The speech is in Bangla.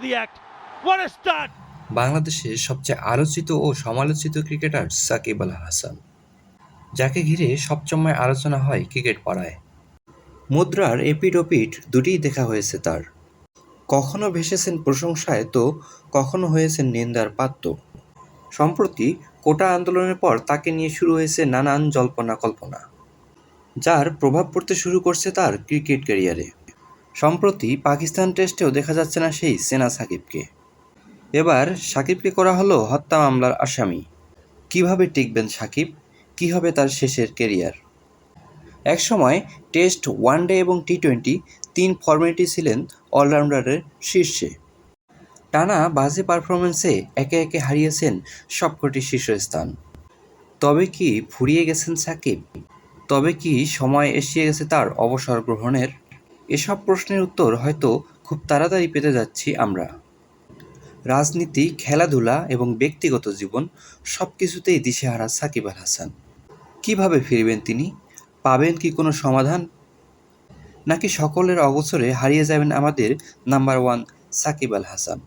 the act. What a start! বাংলাদেশের সবচেয়ে আলোচিত ও সমালোচিত ক্রিকেটার সাকিব আল হাসান, যাকে ঘিরে সবসময় আলোচনা হয় ক্রিকেট পাড়ায় মুদ্রার এপিট ওপিট দুটিই দেখা হয়েছে তার কখনো ভেসেছেন প্রশংসায় তো কখনো হয়েছেন নিন্দার পাত্র সম্প্রতি কোটা আন্দোলনের পর তাকে নিয়ে শুরু হয়েছে নানান জল্পনা কল্পনা, যার প্রভাব পড়তে শুরু করছে তার ক্রিকেট ক্যারিয়ারে সম্প্রতি পাকিস্তান টেস্টেও দেখা যাচ্ছে না সেই সেনা সাকিবকে। এবার সাকিবকে করা হলো হত্যা মামলার আসামি। কীভাবে টিকবেন সাকিব? কী হবে তার শেষের কেরিয়ার একসময় টেস্ট ওয়ানডে এবং টি টোয়েন্টি তিন ফর্মেটই ছিলেন অলরাউন্ডারের শীর্ষে। টানা বাজে পারফরমেন্সে একে একে হারিয়েছেন সবকটি শীর্ষস্থান। তবে কি ফুরিয়ে গেছেন সাকিব? তবে কি সময় এসিয়ে গেছে তার অবসর গ্রহণের? এসব প্রশ্নের উত্তর হয়তো খুব তাড়াতাড়ি পেতে যাচ্ছি আমরা। রাজনীতি, খেলাধুলা এবং ব্যক্তিগত জীবন সব কিছুতেই দিশেহারা সাকিব আল হাসান। কীভাবে ফিরবেন তিনি? পাবেন কি কোনো সমাধান? নাকি সকলের অবসরে হারিয়ে যাবেন আমাদের নাম্বার ওয়ান সাকিব আল হাসান?